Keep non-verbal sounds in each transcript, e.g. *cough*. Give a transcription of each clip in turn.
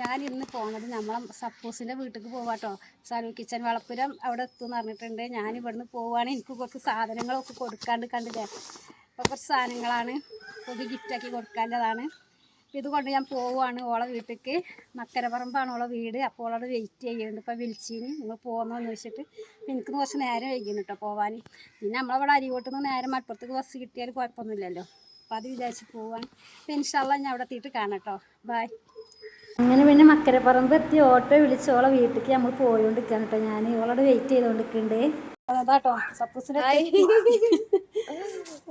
ഞാൻ ഇന്ന് പോണത് നമ്മളെ സപ്പോസിന്റെ വീട്ടിലേക്ക് പോവാട്ടോ. സലൂ കിച്ചൻ വളപ്പുരം അവിടെ എത്തുമെന്ന് പറഞ്ഞിട്ടുണ്ട്. ഞാൻ ഇവിടുന്ന് പോവാണ്. എനിക്ക് കുറച്ച് സാധനങ്ങളൊക്കെ കൊടുക്കാണ്ട് കണ്ടില്ലേ? അപ്പോൾ കുറച്ച് സാധനങ്ങളാണ്. പൊതു ഗിഫ്റ്റാക്കി കൊടുക്കാന്റെതാണ് അപ്പോൾ ഇതുകൊണ്ട് ഞാൻ പോവുകയാണ് ഓളെ വീട്ടിലേക്ക് മക്കരപ്പറമ്പാണ് ഓളെ വീട്. അപ്പോൾ ഓളോട് വെയിറ്റ് ചെയ്യുന്നുണ്ട് ഇപ്പോൾ വിളിച്ചിന്. നിങ്ങൾ പോകുന്നോന്ന് ചോദിച്ചിട്ട്. എനിക്ക് കുറച്ച് നേരം വൈകുന്നു കേട്ടോ പോവാൻ പിന്നെ നമ്മളവിടെ അരികോട്ട് നിന്ന് നേരെ മലപ്പുറത്തേക്ക് ബസ് കിട്ടിയാൽ കുഴപ്പമൊന്നുമില്ലല്ലോ. അപ്പോൾ അത് വിചാരിച്ച് പോവാൻ. അപ്പം ഇൻഷാല്ല ഞാൻ അവിടെ എത്തിയിട്ട് കാണാം കേട്ടോ ബായ് അങ്ങനെ പിന്നെ മക്കരപ്പറമ്പ് എത്തി. ഓട്ടോ വിളിച്ച് ഓളെ വീട്ടിലേക്ക് നമ്മൾ പോയോണ്ടിരിക്കാണ് കേട്ടോ ഞാൻ ഓളോട് വെയിറ്റ് ചെയ്തോണ്ടിരിക്കണ്ട്. അതാട്ടോ സപ്പോസിന്റെ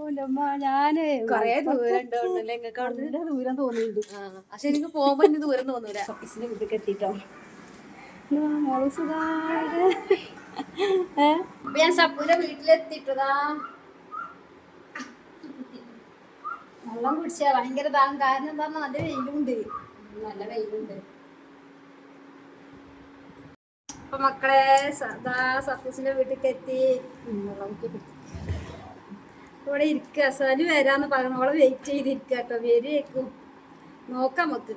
ഓലമ്മ ഞാൻ കൊറേ ദൂരം ഉണ്ടോണ്ടല്ലേ ഇങ്ങക്ക് അവിടുന്ന്? നല്ല ദൂരം തോന്നുന്നുണ്ട് ആ, പക്ഷെ എനിക്ക് പോകുമ്പോ ഇനി ദൂരം തോന്നൂല. സപ്പോസിന്റെ വീട്ടിലേക്ക് എത്തിട്ടോ. ഇതാ മോൾ സുഖായിട്ട്. ഏ? അപ്പൊ ഞാൻ സപ്പൂരെ വീട്ടിലെത്തിട്ടതാ. വെള്ളം കുടിച്ച ഭയങ്കര ദാഹം കാരണം എന്താ നല്ല വെയിലുണ്ട്. നല്ല വെയിലുണ്ട്. അപ്പൊ മക്കളെ സദാ സത്യസിന്റെ വീട്ടിലേക്ക് എത്തി. വെള്ളം. ഇവിടെ ഇരിക്കുക സലു വരാന്ന് പറഞ്ഞോളെ വെയിറ്റ് ചെയ്തിരിക്കുക കേട്ടോ. വരുയേക്കും നോക്കാം നമുക്ക്.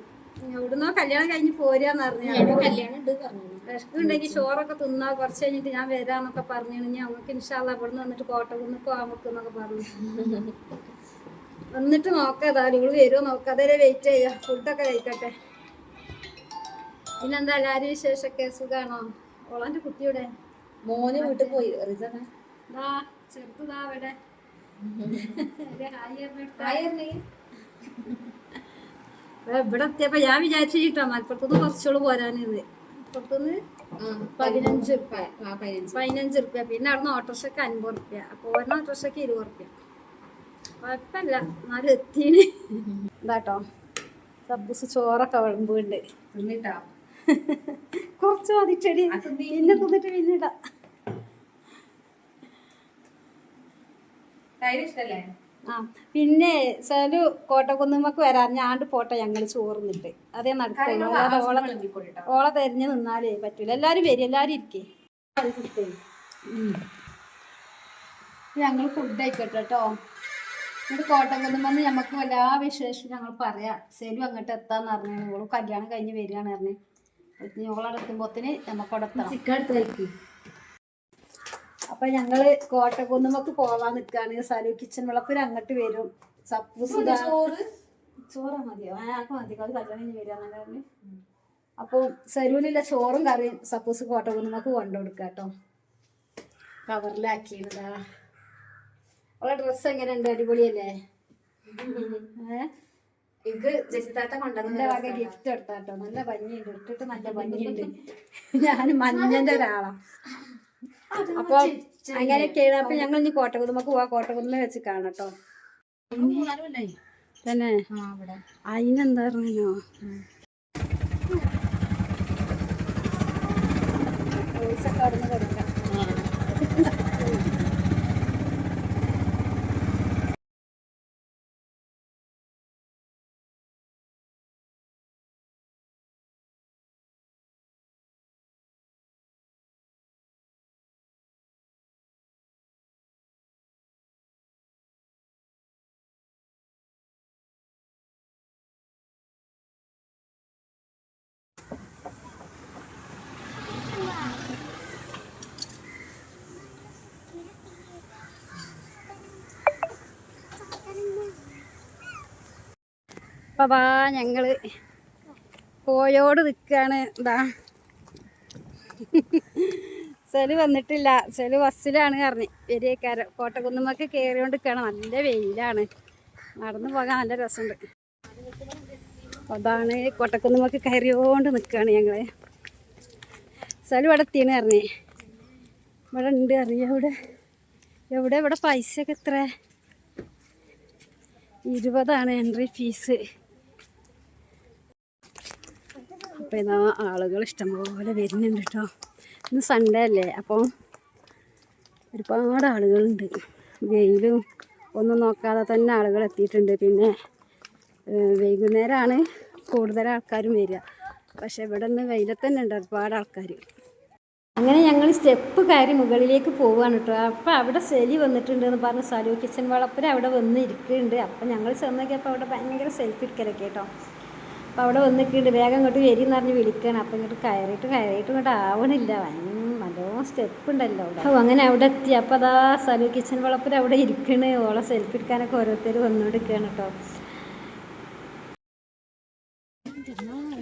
എവിടുന്നോ കല്യാണം കഴിഞ്ഞ് പോരാന്ന് പറഞ്ഞു. പറഞ്ഞു വിശക്കുണ്ടെങ്കിൽ ചോറൊക്കെ തിന്നാ. കുറച്ച് കഴിഞ്ഞിട്ട് ഞാൻ വരാന്നൊക്കെ പറഞ്ഞു ഞാൻ നമുക്ക് ഇൻഷാല്ല ഇവിടെ നിന്ന് വന്നിട്ട് കോട്ടകുന്ന് പോകാൻ എന്നൊക്കെ പറഞ്ഞു. വന്നിട്ട് നോക്കാതാ. നിങ്ങൾ വരുമോ നോക്കാതെ വെയിറ്റ് ചെയ്യാം. ഫുഡൊക്കെ കഴിക്കട്ടെ. പിന്നെന്താ എല്ലാവരും വിശേഷമൊക്കെ? സുഖാണോ? ഓളാന്റെ കുട്ടിയുടെ? മോന് വീട്ടിൽ പോയി. ദാ ചെറുതാ അവിടെ. *laughs* ഇവിടെ എത്തിയപ്പോ ഞാൻ വിചാരിച്ചു കിട്ടാ മലപ്പുറത്തുനിന്ന് കുറച്ചോളൂ പോരാനിത്. മലപ്പുറത്തുനിന്ന്? പതിനഞ്ച് റുപ്യ. പതിനഞ്ച്. റുപ്യ. പിന്നെ അവിടുന്ന് ഓട്ടോറിക്ഷക്ക് അൻപത് റുപ്യ. അപ്പൊ ഓരോ ഓട്ടോറിക്ഷക്ക് ഇരുപത് ഉറുപ്പ്യ കുഴപ്പമില്ല. എന്നാലും എത്തീന്. ഇതാട്ടോ. സബ്ബൂസ് ചോറൊക്കെ വിളമ്പുണ്ട്. എന്നിട്ടാ കുറച്ച് മതിച്ചടി ചെടി. പിന്നെ തിന്നിട്ട് പിന്നെ ഇടാം. ആ പിന്നെ സലു കോട്ടക്കുന്നുമ്മക്ക് വരാൻ ഞാണ്ട് പോട്ടെ ഞങ്ങൾ ചോർന്നിട്ട്. അതേ നടക്കുള്ളൂ. ഓളെ ഓളെ തെരഞ്ഞു നിന്നാലേ പറ്റൂല. എല്ലാരും വരും എല്ലാരും ഇരിക്കേ. ഞങ്ങൾ ഫുഡ് ആയിക്കോട്ടെ കേട്ടോ എന്നിട്ട് കോട്ടക്കുന്നും വന്ന് നമുക്ക് എല്ലാ വിശേഷം ഞങ്ങൾ പറയാം. സെലു അങ്ങോട്ട് എത്താന്ന് പറഞ്ഞു ഓൾ കല്യാണം കഴിഞ്ഞ് വരികയാണ് പറഞ്ഞു. ഓളവിടെ എത്തുമ്പോത്തിന് നമുക്ക് അവിടെ ചിക്കൻ എടുത്ത് അപ്പൊ ഞങ്ങൾ കോട്ടക്കുന്നുമൊക്കെ പോവാൻ നിക്കാണ്. സലു കിച്ചൺ വിളപ്പിൽ അങ്ങോട്ട് വരും. സപ്പൂസ് ചോറ്? ചോറാ മതിയോ ആ ഞങ്ങൾക്ക് മതി. കല്യാണം കഴിഞ്ഞ് പറഞ്ഞു. അപ്പോൾ ചോറും കറിയും സപ്പോസ് കോട്ടക്കുന്നുമൊക്കെ കൊണ്ടുകൊടുക്കാട്ടോ കൊടുക്കാം കേട്ടോ കവറിലാക്കിയതാ. അവളെ ഡ്രസ്സ് എങ്ങനെയുണ്ട് അടിപൊളിയല്ലേ? എനിക്ക് ജസിതാത്ത കൊണ്ടുവന്ന വക ഗിഫ്റ്റ് എടുത്താട്ടോ നല്ല ഭംഗിയുണ്ട്. ഇട്ടിട്ട് നല്ല *laughs* ഭംഗിയുണ്ട്. ഞാൻ മഞ്ഞന്റെ ഒരാളാ. അപ്പൊ അങ്ങനെയൊക്കെയാണ് അപ്പൊ ഞങ്ങൾ ഇനി കോട്ടകുതുമ്പക്ക് പോവാ. കോട്ടകുതുമ്പ വെച്ച് കാണട്ടോ തന്നെ. അതിനെന്താ പറഞ്ഞോ പൈസ കടന്നു കൊടുക്കാം. അപ്പൊ ഞങ്ങൾ പോയോട് നിൽക്കാണ് ഇതാ സെൽ വന്നിട്ടില്ല. സെൽ ബസ്സിലാണ് പറഞ്ഞ്. വരിയേക്കാരൻ കോട്ടക്കുന്നുമൊക്കെ കയറിയോണ്ട് നിൽക്കണം നല്ല വെയിലാണ്. നടന്നു പോകാൻ നല്ല രസമുണ്ട്. അതാണ് കോട്ടക്കുന്നുമൊക്കെ കയറിയോണ്ട് നിൽക്കുകയാണ് ഞങ്ങൾ. സെൽ ഇവിടെ എത്തിയാണ് പറഞ്ഞേ. ഇവിടെ ഉണ്ട് അറിയാം ഇവിടെ എവിടെ? ഇവിടെ പൈസ ഒക്കെ എത്ര? ഇരുപതാണ് എൻട്രി ഫീസ്. അപ്പോൾ ഇതാ ആളുകൾ ഇഷ്ടംപോലെ വരുന്നുണ്ട് കേട്ടോ. ഇന്ന് സൺഡേ അല്ലേ? അപ്പോൾ ഒരുപാട് ആളുകളുണ്ട്. വെയിലും ഒന്നും നോക്കാതെ തന്നെ ആളുകൾ എത്തിയിട്ടുണ്ട്. പിന്നെ വൈകുന്നേരമാണ് കൂടുതൽ ആൾക്കാരും വരിക. പക്ഷേ ഇവിടെ നിന്ന് വെയിലത്ത് തന്നെ ഉണ്ട് ഒരുപാട് ആൾക്കാർ അങ്ങനെ ഞങ്ങൾ സ്റ്റെപ്പ് കയറി മുകളിലേക്ക് പോവുകയാണ് കേട്ടോ. അപ്പോൾ അവിടെ സെലി വന്നിട്ടുണ്ട് എന്ന് പറഞ്ഞ് സലൂ കിച്ചൻ വളപ്പുര അവിടെ വന്ന് ഇരിക്കുന്നുണ്ട്. അപ്പോൾ ഞങ്ങൾ ചെന്നൊക്കെ അപ്പോൾ അവിടെ ഭയങ്കര സെൽഫി എടുക്കലൊക്കെ കേട്ടോ അപ്പോൾ അവിടെ വന്നിട്ടുണ്ട്. വേഗം ഇങ്ങോട്ട് വരി എന്ന് പറഞ്ഞ് വിളിക്കണം. അപ്പോൾ ഇങ്ങോട്ട് കയറിയിട്ട് കയറിയിട്ട് ഇങ്ങോട്ട് ആവണില്ല. നല്ലോണം സ്റ്റെപ്പ് ഉണ്ടല്ലോ അവിടെ. അപ്പോൾ അങ്ങനെ അവിടെ എത്തി. അപ്പോൾ അതാ സലു കിച്ചൺ വളപ്പിൽ അവിടെ ഇരിക്കണ്. ഓളെ സെൽഫി എടുക്കാനൊക്കെ ഓരോരുത്തർ വന്നുകൊടുക്കുകയാണ് കേട്ടോ.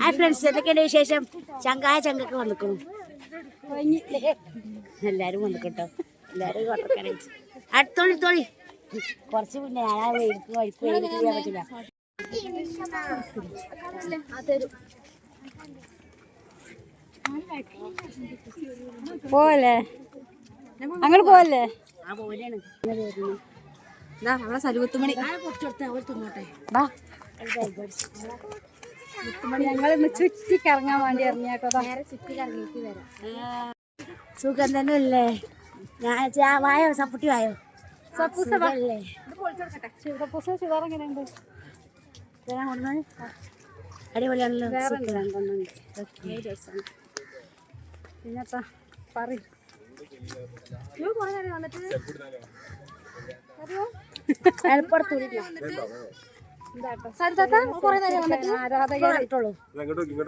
ഹായ് ഫ്രണ്ട്സ് എന്തൊക്കെയുണ്ട് വിശേഷം? ചങ്കായ ചങ്കൊക്കെ വന്നിക്കുന്നു എല്ലാവരും വന്നിക്കട്ടോ. എല്ലാവരും അടുത്തോളി തോളി കുറച്ച് പിന്നെ ഞാൻ ആ പറ്റില്ല. പോവല്ലേ? അങ്ങോട്ട് പോലെയാണ് നമ്മളെ തിന്നോട്ടെ. ഞങ്ങൾ ഇന്ന് ചുറ്റി കറങ്ങാൻ വേണ്ടി ഇറങ്ങിയാട്ടോ ചുറ്റി കറങ്ങിയിട്ട് വരാം. സുഖം തന്നെ അല്ലേ ഞാൻ വായോ സപ്പുട്ടി വായോ? സപ്പൂസ ചുവർ എങ്ങനെയുണ്ട് ഇതെല്ലാം കൊണ്ടുവന്നത് അടിപൊളിയാണല്ലോ വേറെ സുഖം. രസമാണ് പിന്നെത്താ പറയും. എളുപ്പടുത്ത് വിളിക്കാം. ആരാധകർ ഇട്ടോളൂ.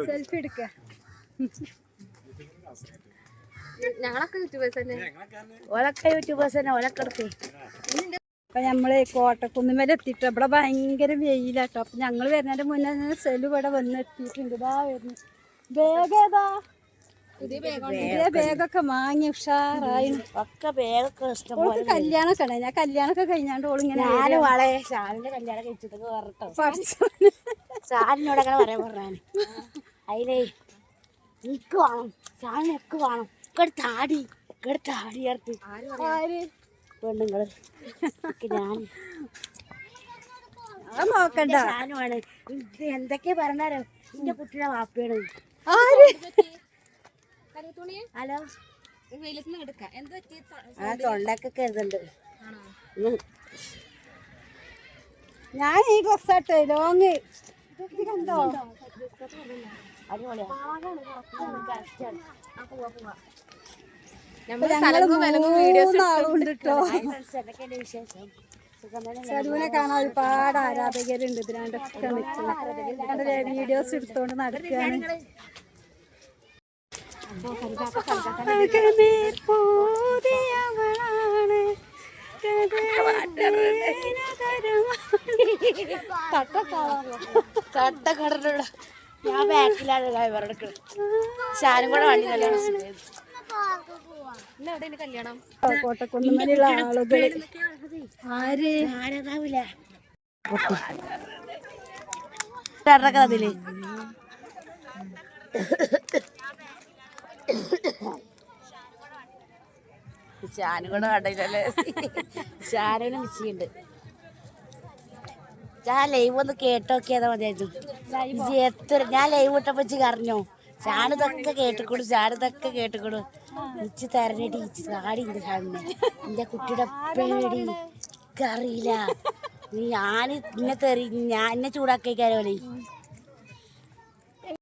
സെൽഫി എടുക്ക. ഞങ്ങളൊക്കെ യൂട്യൂബേഴ്സ് തന്നെ. ഓലൊക്കെ യൂട്യൂബേഴ്സ് തന്നെ ഓലൊക്കെ എടുത്തേ. അപ്പൊ കോട്ടക്കുന്നും കോട്ടക്കുന്നുമേലെ എത്തിയിട്ട്? ഇവിടെ ഭയങ്കര വെയിലാട്ടോ. അപ്പൊ ഞങ്ങൾ വരുന്നതിന്റെ മുന്നേ സെലു ഇവിടെ വന്ന് എത്തിയിട്ടുണ്ട്. ഇതാ വരുന്നു ബാഗ് ഏതാ? പുതിയ ബാഗൊക്കെ വാങ്ങി ഉഷാറായി. ഒക്കെ ഇഷ്ടം കല്യാണമൊക്കെ ഉണ്ടായി. ഞാൻ കല്യാണമൊക്കെ കഴിഞ്ഞാണ്ട് വളെ കല്യാണം അങ്ങനെ പറയാൻ പറഞ്ഞാണ്. അതിലേ എനിക്ക് വേണം. ഷാലിനൊക്കെ വേണം. ഇവിടെ താടി ഇവിടെ താടി ചേർത്ത് ആര്? പെണ്ണുങ്ങൾ. ഒക്കെ ഞാൻ നോക്കണ്ട. ഷാനുമാണ് ഇത് എന്തൊക്കെയാ പറഞ്ഞാലോ? എന്റെ കുട്ടിയുടെ വാപ്പയാണ്. ഹലോ? ആ തൊണ്ടൊക്കെ കരുതുണ്ട്. ഞാൻ ഈ ഡ്രസ്സാട്ടെ ലോങ്. ഇത് കണ്ടോ? അടിപൊളിയാ. സലുവിനെ കാണാൻ ഒരുപാട് ആരാധകരുണ്ട്. ഇതിനാണ്ടൊക്കെ നിൽക്കുന്നത് വീഡിയോസ് എടുത്തോണ്ട് നടക്കുകയാണ് കട്ട കടലുള്ള ഞാൻ ബാക്കിലാണ് ഇവരുടെ ശാനും കൂടെ വണ്ടി നല്ല കല്യാണം? കോട്ടക്കുന്നുമലുള്ള ആളുകൾ ആര്? ആരതാവില്ല അതിൽ ഷാനും കൂടെ കണ്ടില്ലല്ലേ ഷാനുവിനെ മിസ് ചെയ്യുന്നുണ്ട് ഞാൻ ലൈവ് ഒന്ന് കേട്ടോക്കിയതാ മതിയായിരുന്നു. എത്ര ഞാൻ ലൈവ് ഇട്ടപ്പോ കറിഞ്ഞോ ഷാനിതൊക്കെ കേട്ടിക്കൂടും ഷാനിതൊക്കെ കേട്ടിക്കൂടും ഇച്ച് തരണേടി ഇച്ച് കാടി ഇന്റെ ഷാനിനെ എന്റെ കുട്ടിയുടെ പേടി. അറിയില്ല നീ ഞാൻ ഇന്നെ തെറി ഞാൻ എന്നെ ചൂടാക്കിക്കാരോ